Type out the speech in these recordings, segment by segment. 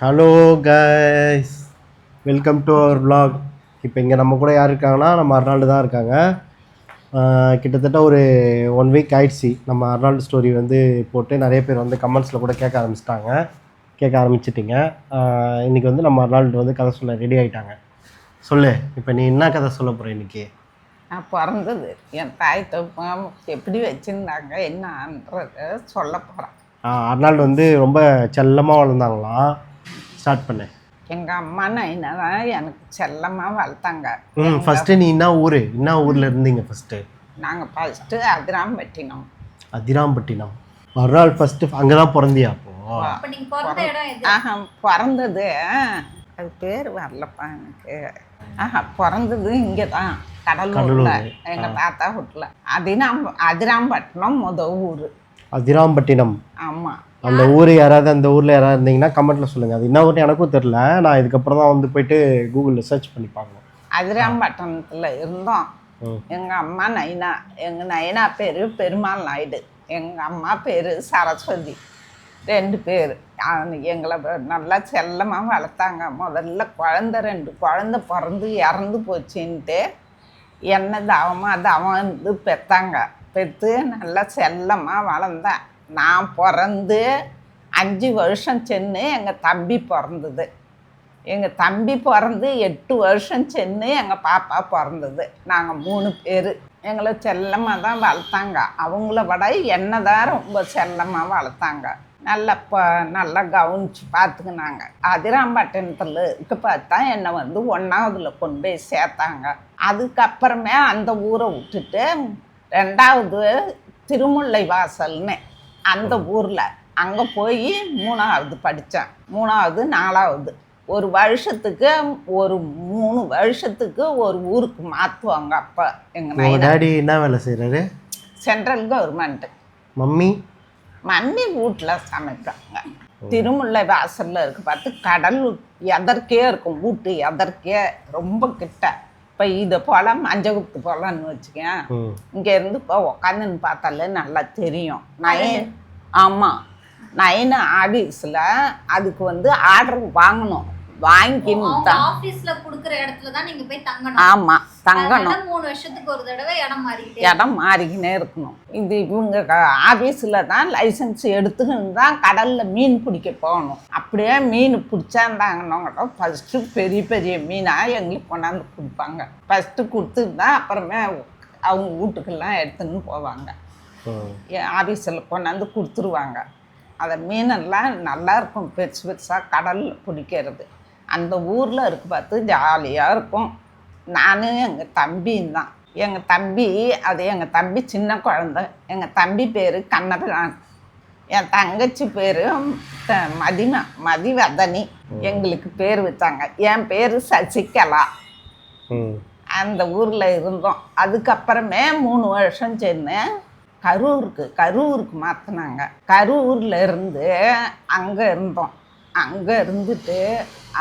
Hello guys welcome to our vlog. இப்போ இங்கே நம்ம கூட யார் இருக்காங்கன்னா நம்ம அர்னால்டு தான் இருக்காங்க. கிட்டத்தட்ட ஒரு ஒன் வீக் ஆயிடுச்சு. நம்ம அர்னால்டு ஸ்டோரி வந்து போட்டு நிறைய பேர் வந்து கமெண்ட்ஸில் கூட கேட்க ஆரம்பிச்சிட்டாங்க. கேட்க ஆரம்பிச்சிட்டிங்க. ஆஹ் இன்னைக்கு வந்து நம்ம அர்னால்டு வந்து கதை சொல்ல ரெடி ஆயிட்டாங்க. சொல்லு இப்போ நீ என்ன கதை சொல்ல போகிற இன்னைக்கு? நான் பிறந்தது என் தாய் தப்பம் எப்படி வச்சுருந்தாங்க என்னன்றத சொல்ல போகிறேன் அர்னால்டு வந்து ரொம்ப செல்லமாக வளர்ந்தாங்களாம். ஸ்டார்ட் பண்ணு. எங்கள் அம்மா நைனா தான் எனக்கு செல்லமாக வளர்த்தாங்க. ம் ஃபஸ்ட்டு நீ என்ன ஊர்? என்ன ஊரில் இருந்தீங்க ஃபஸ்ட்டு நாங்கள் ஃபஸ்ட்டு அதிராம்பட்டினம். அதிராம்பட்டினம். மறுநாள் ஃபஸ்ட்டு அங்கே தான் பிறந்தியா அப்போ? அப்ப நீங்க பிறந்த இடம் எது? ஆஹா பிறந்தது. அது பேர் வரலப்பா எனக்கு. ஆஹா பிறந்தது இங்கே தான் கடலூரில். கடலூர். எங்கள் தாத்தா வீட்டில் அதிராம் அதிராம்பட்டினம் முத ஊர். அதிராம்பட்டினம். ஆமாம் அந்த ஊர் யாராவது அந்த ஊரில் யாராவது இருந்தீங்கன்னா கமெண்ட்டில் சொல்லுங்கள் அது என்ன ஊர்னு எனக்கும் தெரில நான் இதுக்கப்புறம் தான் வந்து போயிட்டு கூகுளில் சர்ச் பண்ணி பார்க்கணும். அதிராம்பட்டினத்தில் இருந்தோம். எங்கள் அம்மா நைனா எங்கள் நைனா பேர் பெருமாள் நாயுடு. எங்கள் அம்மா பேர் சரஸ்வதி. ரெண்டு பேர். எங்களை நல்லா செல்லமாக வளர்த்தாங்க. முதல்ல குழந்த ரெண்டு குழந்த பிறந்து இறந்து போச்சுன்ட்டு என்ன தவமாக தவம் இருந்து பெற்றாங்க பெற்று நல்லா செல்லமாக வளர்ந்தேன். நான் பிறந்து அஞ்சு வருஷம் சென்று எங்கள் தம்பி பிறந்தது. எங்கள் தம்பி பிறந்து எட்டு வருஷம் சென்று எங்கள் பாப்பா பிறந்தது. நாங்கள் மூணு பேர். எங்களை செல்லமாக தான் வளர்த்தாங்க. அவங்கள விட என்னை தான் ரொம்ப செல்லமாக வளர்த்தாங்க. நல்லா ப நல்லா கவனிச்சு பார்த்துக்கினாங்க. அதிராம்பட்டினத்தில் இருக்க பார்த்தா என்னை வந்து ஒன்றாவதுல கொண்டு போய் சேர்த்தாங்க. அதுக்கப்புறமே அந்த ஊரை விட்டுட்டு ரெண்டாவது திருமுல்லை வாசல்னு அந்த ஊரில். அங்கே போய் மூணாவது படித்தேன் மூணாவது நாலாவது. ஒரு வருஷத்துக்கு ஒரு மூணு வருஷத்துக்கு ஒரு ஊருக்கு மாற்றுவாங்க அப்போ எங்கள் நைனா டேடி என்ன வேலை செய்கிறாரு சென்ட்ரல் கவர்மெண்ட்டு மம்மி? மம்மி வீட்டில் சமைப்பாங்க. திருமுல்லை வாசலில் இருக்கு பார்த்து கடல் எதற்கே இருக்கும் வீட்டு எதற்கே ரொம்ப கிட்ட. இப்போ இதை போல் மஞ்சகுத்து போலன்னு வச்சுக்கேன் இங்கேருந்து இப்போ உக்காந்துன்னு பார்த்தாலே நல்லா தெரியும். நயன் ஆமாம் நயனு ஆஃபீஸில் அதுக்கு வந்து ஆர்டர் வாங்கணும். தான். ஆபீஸ்ல குடுக்குற இடத்துல தான் நீங்க போய் தங்கணும். ஆமாம் தங்கணும். மூணு வருஷத்துக்கு ஒரு தடவை இடம் மாறிக்கிட்டே இடம் மாறிக்கினே இருக்கணும். இது இவங்க ஆஃபீஸில் தான் லைசன்ஸ் எடுத்துக்கின்னு தான் கடலில் மீன் பிடிக்க போகணும். அப்படியே மீன் பிடிச்சாந்தாங்கன்னவங்க ஃபஸ்ட்டு பெரிய பெரிய மீனாக எங்களுக்கு கொண்டாந்து கொடுப்பாங்க. ஃபஸ்ட்டு கொடுத்துட்டு தான் அப்புறமே அவங்க வீட்டுக்கெல்லாம் எடுத்துன்னு போவாங்க. ஆஃபீஸில் கொண்டாந்து கொடுத்துருவாங்க. அதை மீனெல்லாம் நல்லா இருக்கும். பெருசு பெருசாக கடலில் பிடிக்கிறது. அந்த ஊரில் இருக்கு பார்த்து ஜாலியாக இருக்கும். நானும் எங்கள் தம்பியும் தான். எங்கள் தம்பி அது எங்கள் தம்பி சின்ன குழந்த. எங்கள் தம்பி பேர் கண்ணபிரான். என் தங்கச்சி பேர் மதிமா மதிவதனி. எங்களுக்கு பேர் வச்சாங்க. என் பேர் சசிகலா. அந்த ஊரில் இருந்தோம். அதுக்கப்புறமே மூணு வருஷம் சென்று கரூருக்கு கரூருக்கு மாற்றினாங்க கரூரில் இருந்து அங்கே இருந்தோம். அங்கே இருந்துட்டு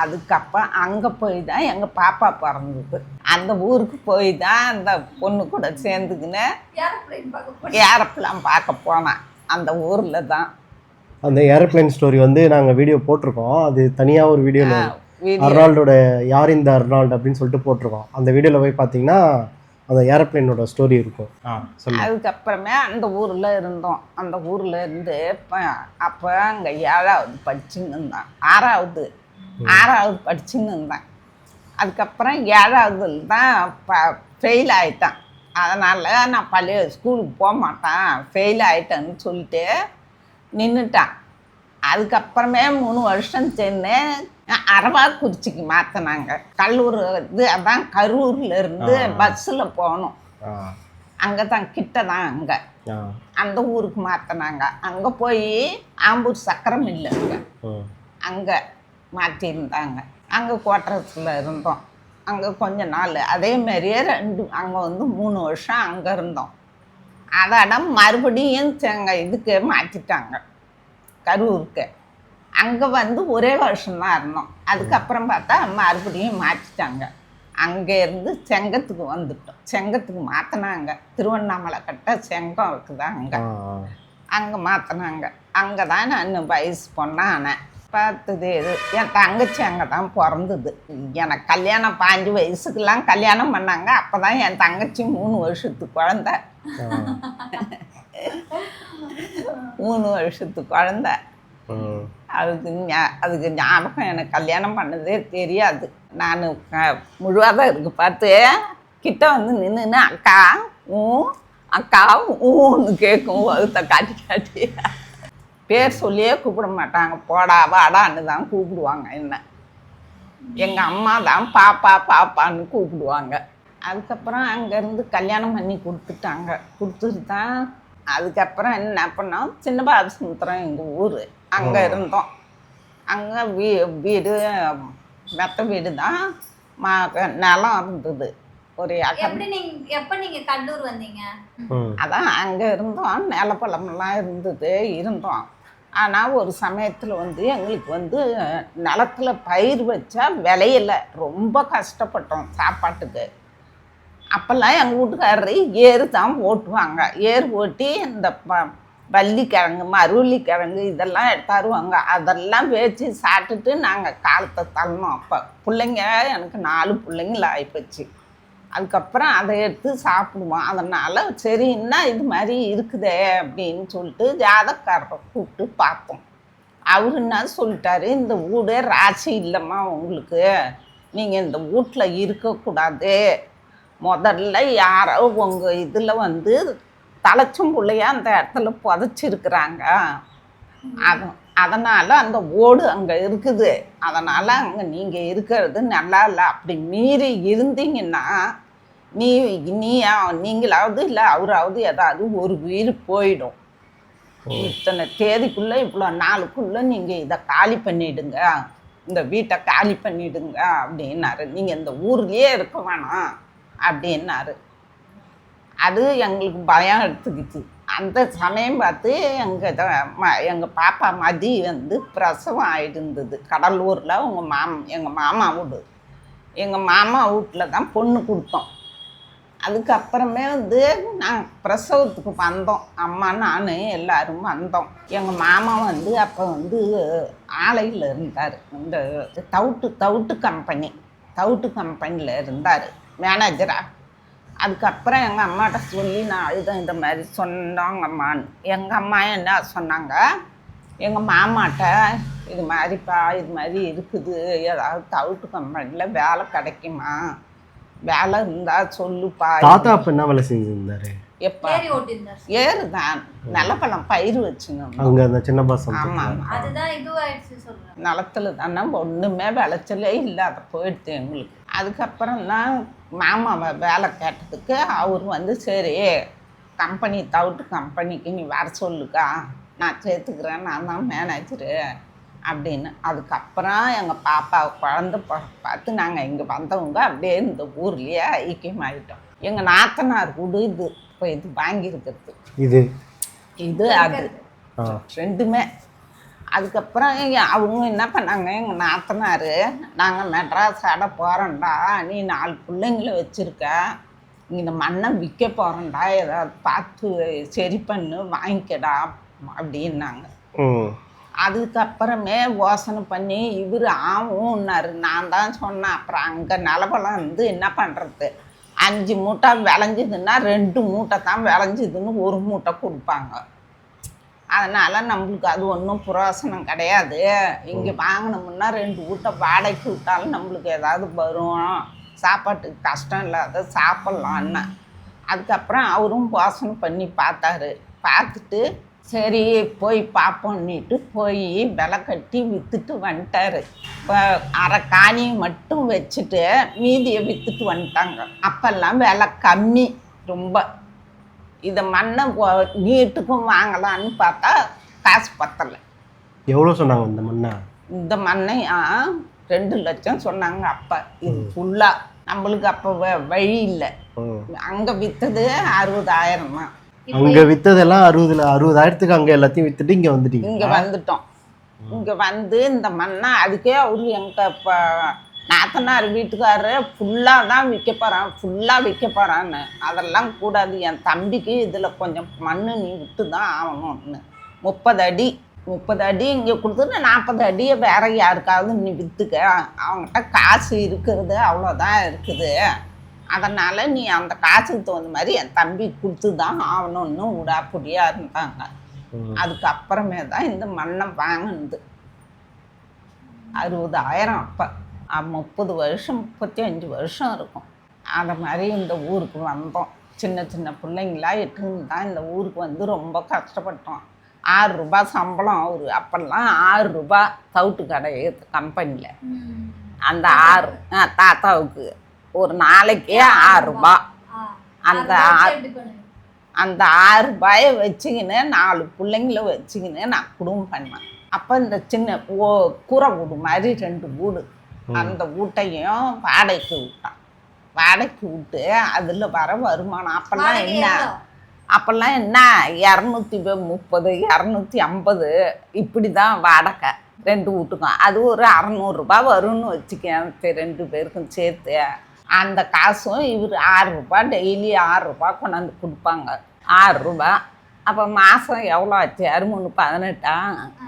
அதுக்கப்புறம் அங்கே போய் தான் எங்கள் பாப்பா பிறந்தது. அந்த ஊருக்கு போய் தான் அந்த பொண்ணு கூட சேர்ந்துக்கின்னு ஏரோப்ளேன் பார்க்க போனேன். ஏரப்பெல்லாம் பார்க்க போனேன். அந்த ஊரில் தான். அந்த ஏரோப்ளேன் ஸ்டோரி வந்து நாங்கள் வீடியோ போட்டிருக்கோம். அது தனியாக ஒரு வீடியோ. அர்னால்டோட யார் இந்த அர்னால்டு அப்படின்னு சொல்லிட்டு போட்டிருக்கோம். அந்த வீடியோவில் போய் பார்த்தீங்கன்னா அந்த ஏரோப்ளேனோட ஸ்டோரி இருக்கும். அதுக்கப்புறமே அந்த ஊரில் இருந்தோம். அந்த ஊரில் இருந்து இப்போ அப்போ அங்கே ஏழாவது படிச்சுன்னு இருந்தேன். ஆறாவது. ஆறாவது படிச்சுன்னு இருந்தேன். அதுக்கப்புறம் ஏழாவதுல தான் ப ஃபெயில் ஆயிட்டேன். அதனால் நான் பழைய ஸ்கூலுக்கு போக மாட்டேன் ஃபெயில் ஆயிட்டேன்னு சொல்லிட்டு நின்றுட்டான் அதுக்கப்புறமே மூணு வருஷம் சென்று அரவாக்குறிச்சிக்கு மாற்றினாங்க கல்லூர் இது அதான் கரூரில் இருந்து பஸ்ஸில் போகணும் அங்கே தான் கிட்ட தான் அங்கே. அந்த ஊருக்கு மாற்றினாங்க அங்கே போய் ஆம்பூர் சக்கரம் இல்லைங்க அங்கே. மாற்றிருந்தாங்க அங்கே குவார்ட்டர்ஸில் இருந்தோம். அங்கே கொஞ்ச நாள். அதே மாதிரியே ரெண்டு அங்கே வந்து மூணு வருஷம் அங்கே இருந்தோம். அதோட மறுபடியும் இதுக்கு மாற்றிட்டாங்க கரூருக்கு அங்கே வந்து ஒரே வருஷம்தான் இருந்தோம். அதுக்கப்புறம் பார்த்தா மறுபடியும் மாற்றிட்டாங்க. அங்கே இருந்து செங்கத்துக்கு வந்துட்டோம். செங்கத்துக்கு மாற்றினாங்க திருவண்ணாமலை கட்ட செங்கம் இருக்குதா அங்கே. அங்கே மாற்றினாங்க அங்கே தான் நான் வயசு பொண்ணானேன் பார்த்தது இது என் தங்கச்சி அங்கே தான் பிறந்தது. எனக்கு கல்யாணம் பாஞ்சு வயசுக்கெல்லாம் கல்யாணம் பண்ணாங்க. அப்போ தான் என் தங்கச்சி மூணு வருஷத்துக்கு குழந்த. மூணு வருஷத்துக்கு குழந்த. அதுக்கு அதுக்கு ஞாபகம் எனக்கு கல்யாணம் பண்ணதே தெரியாது. நான் முழுவாதான் இருக்கு பார்த்து. கிட்ட வந்து நின்றுன்னு அக்கா ஊ அக்கா ஊன்னு கேட்கும் வகுத்த காட்டி காட்டி. பேர் சொல்லியே கூப்பிட மாட்டாங்க. போடா வாடான்னு தான் கூப்பிடுவாங்க என்ன. எங்கள் அம்மா தான் பாப்பா பாப்பான்னு கூப்பிடுவாங்க. அதுக்கப்புறம் அங்கேருந்து கல்யாணம் பண்ணி கொடுத்துட்டாங்க. கொடுத்துட்டு தான் அதுக்கப்புறம் என்ன பண்ணோம்? சின்ன பாலசமுத்திரம் எங்கள் ஊர். அங்கே இருந்தோம். அங்கே வீ வீடு மெத்த வீடு தான் மா நிலம் இருந்தது. ஒரு எப்ப நீங்க கடலூர் வந்தீங்க. அதான் அங்கே இருந்தோம். நிலப்பழமெல்லாம் இருந்தது இருந்தோம். ஆனால் ஒரு சமயத்தில் வந்து எங்களுக்கு வந்து நிலத்துல பயிர் வச்சா விளையல. ரொம்ப கஷ்டப்பட்டோம் சாப்பாட்டுக்கு. அப்போல்லாம் எங்கள் வீட்டுக்காரரு ஏறு தான் ஓட்டுவாங்க. ஏர் ஓட்டி இந்த ப வள்ளிக்கிழங்கு மருவள்ளிக்கிழங்கு இதெல்லாம் தருவாங்க. அதெல்லாம் வச்சு சாப்பிட்டுட்டு நாங்கள் காலத்தை தள்ளணும் அப்போ பிள்ளைங்க எனக்கு நாலு பிள்ளைங்கள ஆகிப்போச்சு அதுக்கப்புறம் அதை எடுத்து சாப்பிடுவோம். அதனால் சரி என்ன இது மாதிரி இருக்குதே அப்படின்னு சொல்லிட்டு ஜாதக்காரரை கூப்பிட்டு பார்த்தோம். அவர் என்ன சொல்லிட்டாரு? இந்த வீடே ராசி இல்லைம்மா உங்களுக்கு. நீங்கள் இந்த வீட்டில் இருக்கக்கூடாது. முதல்ல யாரோ உங்கள் இதில் வந்து தலைச்சும் பிள்ளையா அந்த இடத்துல புதைச்சிருக்கிறாங்க. அது அதனால் அந்த ஓடு அங்கே இருக்குது. அதனால் அங்கே நீங்கள் இருக்கிறது நல்லா இல்லை. அப்படி மீறி இருந்தீங்கன்னா நீ நீ நீங்களாவது இல்லை அவராவது ஏதாவது ஒரு உயிர் போயிடும். இத்தனை தேதிக்குள்ளே இவ்வளோ நாளுக்குள்ளே நீங்கள் இதை காலி பண்ணிடுங்க. இந்த வீட்டை காலி பண்ணிடுங்க அப்படின்னாரு. நீங்கள் இந்த ஊர்லேயே இருக்க வேணாம். அப்படின்னாரு. அது எங்களுக்கு பயம் எடுத்துக்கிச்சு. அந்த சமயம் பார்த்து எங்கள் எங்கள் பாப்பா மதி வந்து பிரசவம் ஆகிருந்தது கடலூரில் உங்கள் மாம் எங்கள் மாமா வீடு. எங்கள் மாமா வீட்டில் தான் பொண்ணு கொடுத்தோம். அதுக்கப்புறமே வந்து நான் பிரசவத்துக்கு வந்தோம். அம்மா நான் எல்லாரும் வந்தோம். எங்கள் மாமா வந்து அப்போ வந்து ஆலையில் இருந்தார். இந்த தவுட்டு தவுட்டு கம்பெனி தவுட்டு கம்பெனியில் இருந்தார். மேனேஜராக அதுக்கப்புறம் எங்கள் அம்மாட்ட சொல்லி நான் அழுதேன் இந்த மாதிரி சொன்னாங்க அம்மான்னு எங்கள் அம்மா என்ன சொன்னாங்க? எங்கள் மாமாட்ட இது மாதிரிப்பா இது மாதிரி இருக்குது. ஏதாவது தவுட்டு கம்பெனியில் வேலை கிடைக்குமா? வேலை இருந்தால் சொல்லுப்பா. தாத்தா அப்ப என்ன வேலை செஞ்சிருந்தாரு? எப்போ? ஏறி ஏறுதான். நிலப்பழம் பயிர் வச்சுங்க அங்க அந்த சின்ன பாசம் ஆமாம் அதுதான் இதுவாயிடுச்சு நிலத்துல தானே ஒன்றுமே விளைச்சலே இல்லாத போயிடுது எங்களுக்கு. அதுக்கப்புறம் தான் மாமாவை வேலை கேட்டதுக்கு அவர் வந்து சரி கம்பெனி தவுட்டு கம்பெனிக்கு நீ வர சொல்லுக்கா. நான் சேர்த்துக்கிறேன் நான் தான் மேனேஜரு அப்படின்னு. அதுக்கப்புறம் எங்கள் பாப்பா குழந்த பா- பார்த்து நாங்கள் இங்கே வந்தவங்க அப்படியே இந்த ஊர்லேயே ஐக்கியமாயிட்டோம் எங்கள் நாத்தனார் வீடு இது இப்போ இது வாங்கியிருக்கிறது. இது? இது அது. ரெண்டுமே. அதுக்கப்புறம் அவங்க என்ன பண்ணாங்க? எங்கள் நாத்தனார் நாங்கள் மெட்ராஸ் ஆட போகிறோம்டா நீ நாலு பிள்ளைங்கள வச்சுருக்க. இந்த மண்ணை விற்க போகிறோம்டா ஏதாவது பார்த்து சரி பண்ணு வாங்கிக்கடா அப்படின்னாங்க. அதுக்கப்புறமே யோசனை பண்ணி இவர் ஆகும்னாரு நான் தான் சொன்னேன். அப்புறம் அங்கே நிலப்பழம் வந்து என்ன பண்ணுறது அஞ்சு மூட்டை விளைஞ்சுதுன்னா ரெண்டு மூட்டை தான் விளைஞ்சுதுன்னு ஒரு மூட்டை கொடுப்பாங்க. அதனால் நம்மளுக்கு அது ஒன்றும் புரோசனம் கிடையாது. இங்கே வாங்கினோம்னா ரெண்டு மூட்டை வாடகைக்கு விட்டாலும் நம்மளுக்கு ஏதாவது வரும். சாப்பாட்டுக்கு கஷ்டம் இல்லாத சாப்பிட்லான்னு. அதுக்கப்புறம் அவரும் யோசனை பண்ணி பார்த்தாரு. பார்த்துட்டு சரி போய் பார்ப்போன்னிட்டு போய் விலை கட்டி விற்றுட்டு வந்துட்டாரு. இப்போ அரை காணியை மட்டும் வச்சுட்டு மீதியை விற்றுட்டு வந்துட்டாங்க. அப்போல்லாம் விலை கம்மி ரொம்ப. இதை மண்ணை நீட்டுக்கும் வாங்கலான்னு பார்த்தா காசு பத்தலை. எவ்வளோ சொன்னாங்க இந்த மண்ணை? இந்த மண்ணை ரெண்டு லட்சம் சொன்னாங்க அப்போ. இது ஃபுல்லாக நம்மளுக்கு அப்போ வ- வழி இல்லை. அங்கே விற்றது அறுபதாயிரம் தான். அங்க வித்ததெல்லாம் அறுபதுல அறுபதாயிரத்துக்கு அங்க எல்லாத்தையும் வித்துட்டு இங்க வந்துட்டீங்க இங்கே வந்துட்டோம். இங்கே வந்து இந்த மண்ணை அதுக்கே அவர் எங்கள் இப்போ நாத்தனார் வீட்டுக்காரரு ஃபுல்லாக தான் விற்க போகிறான் ஃபுல்லாக விற்க போகிறான்னு அதெல்லாம் கூடாது. என் தம்பிக்கு இதில் கொஞ்சம் மண் நீ விட்டு தான் ஆகணும்னு. முப்பது அடி. முப்பது அடி இங்கே கொடுத்துட்டு நாற்பது அடியை வேற யாருக்காவது நீ விற்றுக்க அவங்ககிட்ட காசு இருக்கிறது அவ்வளோதான் இருக்குது. அதனால் நீ அந்த காசுக்கு தகுந்த மாதிரி என் தம்பி கொடுத்து தான் ஆகணும்னு உடாப்புடியாக இருந்தாங்க. அதுக்கப்புறமே தான் இந்த மண்ணை வாங்கினது. அறுபதாயிரம் அப்போ. முப்பது வருஷம் முப்பத்தி அஞ்சு வருஷம் இருக்கும் அந்த மாதிரி இந்த ஊருக்கு வந்தோம் சின்ன சின்ன பிள்ளைங்களா எட்டுன்னு தான் இந்த ஊருக்கு வந்து ரொம்ப கஷ்டப்பட்டோம் ஆறு ரூபாய் சம்பளம் ஒரு அப்போல்லாம் ஆறு ரூபாய் தவிட்டு கடை கம்பெனியில். அந்த ஆறு தாத்தாவுக்கு ஒரு நாளைக்கே ஆறு ரூபாய் ஆ. அந்த அதை? அந்த ஆறு ரூபாயை வச்சுக்கின்னு நாலு பிள்ளைங்கள வச்சுக்கின்னு நான் குடும்பம் பண்ணேன் அப்போ இந்த சின்ன ஓ கூரை வீடு மாதிரி ரெண்டு வீடு அந்த வீட்டையும் வாடகைக்கு விட்டான் வாடகைக்கு விட்டு அதில் வர வருமானம். அப்போல்லாம் என்ன? அப்போல்லாம் என்ன? இரநூத்தி முப்பது இரநூத்தி ஐம்பது. இப்படி தான் வாடகை. ரெண்டு வீட்டுக்கும் அது ஒரு அறநூறுபா வரும்னு வச்சுக்கேன். சரி, ரெண்டு பேருக்கும் சேர்த்து. அந்த காசும் இவர் ஆறு ரூபாய் டெய்லி ஆறு ரூபாய் கொண்டாந்து கொடுப்பாங்க. ஆறு ரூபாய். அப்போ மாதம் எவ்வளோ ஆச்சு? அறுமூணு பதினெட்டா? ஆ.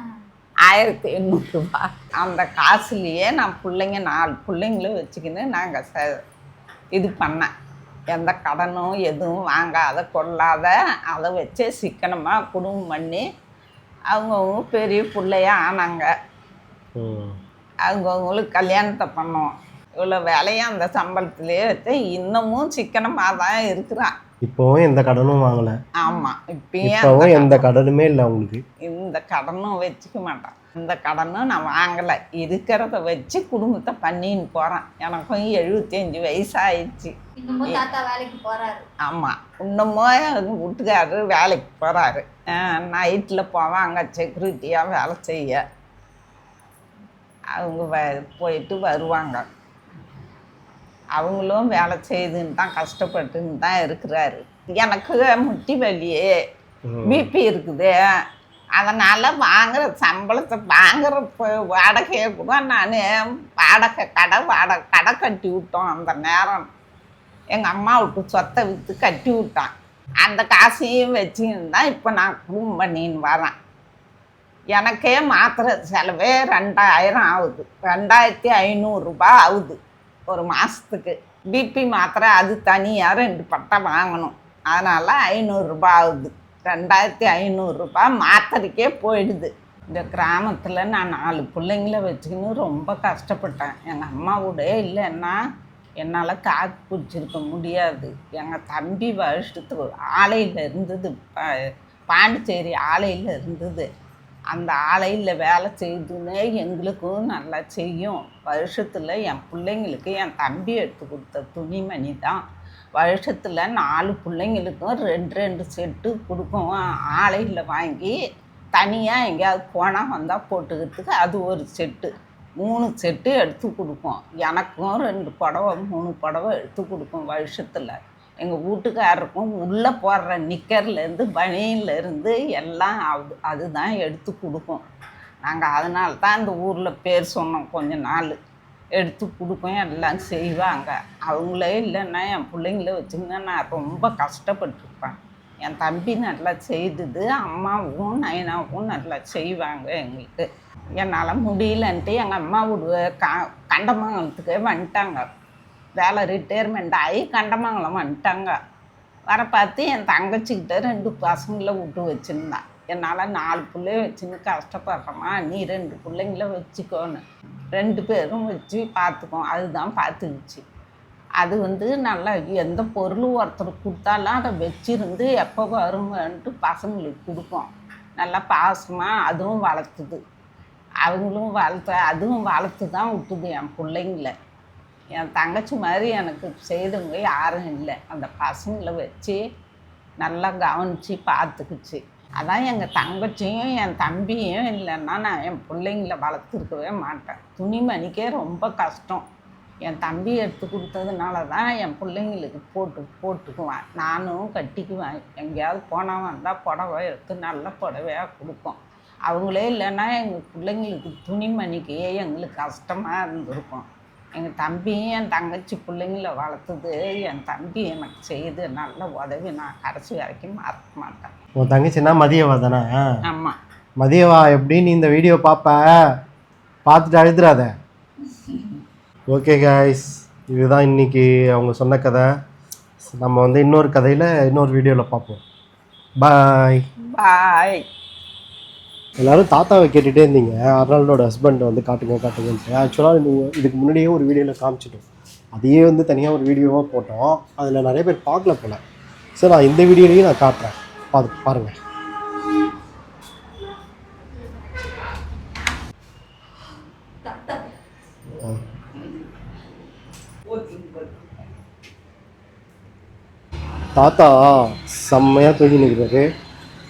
ஆயிரத்தி எண்ணூறுரூபா அந்த காசுலேயே நான் பிள்ளைங்க நாலு பிள்ளைங்களும் வச்சுக்கின்னு நாங்கள் ச இது பண்ணேன். எந்த கடனும் எதுவும் வாங்காத கொள்ளாத அதை வச்சே சிக்கனமாக குடும்பம் பண்ணி அவங்கவுங்க பெரிய பிள்ளையா ஆனாங்க. ம். அவங்கவுங்களுக்கு கல்யாணத்தை பண்ணோம். இவ்வளோ வேலையும் அந்த சம்பளத்திலே வச்சு இன்னமும் சிக்கனமாக தான் இருக்கிறான். இப்போவும் எந்த கடனும் வாங்கலை. ஆமாம் இப்பயும் எந்த கடனுமே இல்லை உங்களுக்கு இந்த கடனும் வச்சுக்க மாட்டேன். இந்த கடனும் நான் வாங்கலை. இருக்கிறத வச்சு குடும்பத்தை பண்ணின்னு போகிறேன் எனக்கும் எழுபத்தஞ்சி போறாரு. ஆமாம் இன்னமும் வீட்டுக்காரரு வேலைக்கு போகிறாரு நைட்டில் போவாங்க செக்யூரிட்டியாக வேலை செய்ய. அவங்க வ போயிட்டு வருவாங்க. அவங்களும் வேலை செய்துன்னு தான் கஷ்டப்பட்டுன்னு தான் இருக்கிறாரு. எனக்கு முட்டி வலியே. ம். பிபி இருக்குது. அதனால் வாங்குற சம்பளத்தை வாங்குற வாடகையை கூட நான் வாடகை கடை வாடகை கடை கட்டி விட்டோம் அந்த நேரம். எங்கள் அம்மா விட்டு சொத்தை விற்று கட்டி விட்டான் அந்த காசையும் வச்சுருந்தா இப்போ நான் குடும்பம் பண்ணின்னு வரேன். எனக்கே மாத்திரை செலவே ரெண்டாயிரம் ஆகுது. ரெண்டாயிரத்தி ஐநூறுரூபா ஆகுது ஒரு மாதத்துக்கு பிபி மாத்திரை அது தனியாக ரெண்டு பட்டை வாங்கணும். அதனால் ஐநூறுரூபா ஆகுது. ரெண்டாயிரத்தி ஐநூறுரூபா மாத்திரைக்கே போயிடுது. இந்த கிராமத்தில் நான் நாலு பிள்ளைங்கள வச்சுக்கின்னு ரொம்ப கஷ்டப்பட்டேன். எங்கள் அம்மாவோட இல்லைன்னா என்னால் காக்கு பிடிச்சிருக்க முடியாது. எங்கள் தம்பி வருஷத்துக்கு ஆலையில் இருந்தது. ப- பாண்டிச்சேரி ஆலையில் இருந்தது. அந்த ஆலையில் வேலை செய்துன்னே எங்களுக்கும் நல்லா செய்யும். வருஷத்தில் என் பிள்ளைங்களுக்கு என் தம்பி எடுத்து கொடுத்த துணிமணி தான். வருஷத்தில் நாலு பிள்ளைங்களுக்கும் ரெண்டு ரெண்டு செட்டு கொடுக்கும். ஆலையில் வாங்கி தனியாக எங்கேயாவது போனால் வந்தால் போட்டுக்கிறதுக்கு அது ஒரு செட்டு. மூணு செட்டு எடுத்து கொடுப்போம். எனக்கும் ரெண்டு புடவை மூணு புடவை எடுத்து கொடுப்போம் வருஷத்தில். எங்கள் வீட்டுக்காரருக்கும் உள்ளே போடுற நிக்கர்லேருந்து பனியிலேருந்து எல்லாம் அது அதுதான் எடுத்து கொடுக்கும் நாங்கள் அதனால தான் இந்த ஊரில் பேர் சொன்னோம் கொஞ்ச நாள். எடுத்து கொடுப்பேன் எல்லாம் செய்வாங்க. அவங்களே இல்லைன்னா என் பிள்ளைங்கள வச்சுங்கன்னா நான் ரொம்ப கஷ்டப்பட்டிருப்பேன். என் தம்பி நல்லா செய்தது அம்மாவும் நயனாவும் நல்லா செய்வாங்க எங்களுக்கு. என்னால் முடியலன்ட்டு எங்கள் அம்மா விடுவ க கண்டமங்கலத்துக்கே வந்துட்டாங்க. வேலை ரிட்டையர்மெண்ட் ஆகி கண்டமங்கலம் வந்துட்டாங்க. வர பார்த்து என் தங்கச்சிக்கிட்ட ரெண்டு பசங்களை விட்டு வச்சுருந்தான். என்னால் நாலு பிள்ளைய வச்சுன்னு கஷ்டப்படுறேம்மா. நீ ரெண்டு பிள்ளைங்கள வச்சுக்கோன்னு. ரெண்டு பேரும் வச்சு பார்த்துக்கோ. அதுதான் பார்த்துக்குச்சு. அது வந்து நல்லா எந்த பொருள் ஒருத்தர் கொடுத்தாலும் அதை வச்சிருந்து எப்போ வருங்கன்ட்டு பசங்களுக்கு கொடுப்போம். நல்லா பாசமாக அதுவும் வளர்த்துது. அவங்களும் வளர்த்து அதுவும் வளர்த்து தான் விட்டுது என் பிள்ளைங்கள. என் தங்கச்சி மாதிரி எனக்கு செய்தவங்க யாரும் இல்லை. அந்த பசங்களை வச்சு நல்லா கவனித்து பார்த்துக்குச்சு. அதான் எங்கள் தங்கச்சியும் என் தம்பியும் இல்லைன்னா நான் என் பிள்ளைங்கள வளர்த்துருக்கவே மாட்டேன். துணிமணிக்கே ரொம்ப கஷ்டம். என் தம்பி எடுத்து கொடுத்ததுனால தான் என் பிள்ளைங்களுக்கு போட்டு போட்டுக்குவேன். நானும் கட்டிக்குவேன். எங்கேயாவது போனால் வந்தால் புடவை எடுத்து நல்ல புடவையாக கொடுப்போம் அவங்களே இல்லைன்னா எங்கள் பிள்ளைங்களுக்கு துணிமணிக்கே எங்களுக்கு கஷ்டமாக இருந்திருக்கும். எங்கள் தம்பியும் என் தங்கச்சி பிள்ளைங்கள வளர்த்தது என் தம்பி எனக்கு செய்து நல்ல உதவி. நான் கடைசி வரைக்கும் மறக்க மாட்டேன். உன் தங்கச்சின்னா மதியவா தானே? ஆமாம் மதியவா எப்படி நீ இந்த வீடியோ பார்ப்ப பார்த்துட்டு அழுதுறாத. ஓகே காய்ஸ் இதுதான் இன்னைக்கு அவங்க சொன்ன கதை. நம்ம வந்து இன்னொரு கதையில் இன்னொரு வீடியோவில் பார்ப்போம் பாய் பாய் எல்லாரும் தாத்தாவை கேட்டுகிட்டே இருந்தீங்க. அர்னால்டோட ஹஸ்பண்ட் வந்து காட்டுங்க காட்டுங்கன்ட்டு ஆக்சுவலாக நீங்கள் இதுக்கு முன்னாடியே ஒரு வீடியோவில் காமிச்சிட்டோம். அதையே வந்து தனியாக ஒரு வீடியோவாக போட்டோம். அதில் நிறைய பேர் பார்க்கல போல. சரி நான் இந்த வீடியோலையும் நான் காட்டுறேன். பார்த்து பாருங்கள் தாத்தா செம்மையாக தூங்கி நிற்கிறாரு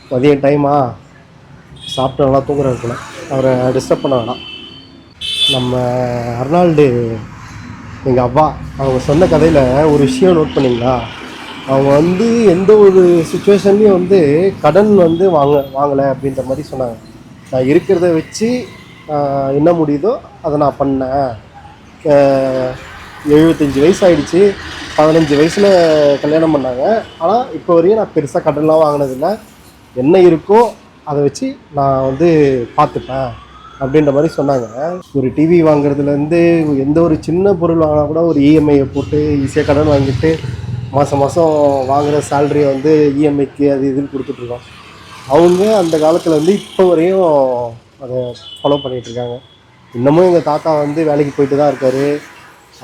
மதியம் டைமா சாப்பிட்டு நல்லா தூங்குற இருக்கணும் அவரை டிஸ்டர்ப் பண்ண வேணாம். நம்ம அர்னால்டு எங்கள் அப்பா அவங்க சொன்ன கதையில் ஒரு விஷயம் நோட் பண்ணீங்களா? அவங்க வந்து எந்த ஒரு சுச்சுவேஷன்லேயும் வந்து கடன் வந்து வாங்க வாங்கலை அப்படின்ற மாதிரி சொன்னாங்க. நான் இருக்கிறத வச்சு என்ன முடியுதோ அதை நான் பண்ணேன். எழுபத்தஞ்சி வயசு ஆயிடுச்சு. பதினஞ்சு வயசில் கல்யாணம் பண்ணாங்க. ஆனால் இப்போ வரையும் நான் பெருசாக கடன்லாம் வாங்கினதில்லை. என்ன இருக்கோ அதை வச்சு நான் வந்து பார்த்துப்பேன் அப்படின்ற மாதிரி சொன்னாங்க. ஒரு டிவி வாங்குறதுலேருந்து எந்த ஒரு சின்ன பொருள் வாங்கினா கூட ஒரு இஎம்ஐயை போட்டு ஈஸியாக கடன் வாங்கிட்டு மாதம் மாதம் வாங்குகிற சேலரியை வந்து இஎம்ஐக்கு அது இதுன்னு கொடுத்துட்ருக்கோம் அவங்க அந்த காலத்தில் வந்து இப்போ வரையும் அதை ஃபாலோ பண்ணிகிட்ருக்காங்க இன்னமும் எங்கள் தாத்தா வந்து வேலைக்கு போயிட்டு தான் இருக்கார்.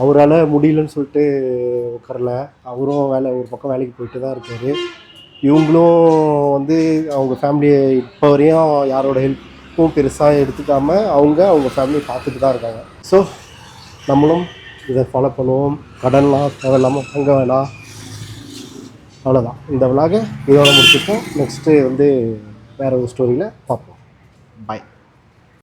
அவரால் முடியலன்னு சொல்லிட்டு உட்காரல. அவரும் வேலை ஒரு பக்கம் வேலைக்கு போயிட்டு தான் இருக்கார். இவங்களும் வந்து அவங்க ஃபேமிலியை இப்போ வரையும் யாரோட ஹெல்ப்பும் பெருசாக எடுத்துக்காமல் அவங்க அவங்க ஃபேமிலியை பார்த்துட்டு தான் இருக்காங்க. ஸோ நம்மளும் இதை ஃபாலோ பண்ணுவோம். கடன்லாம் தேவையில்லாமல் வாங்க வேணாம். அவ்வளோதான் இந்த விழாக இதோட முடிச்சுப்போம் நெக்ஸ்ட்டு வந்து வேறு ஒரு ஸ்டோரியில் பார்ப்போம்.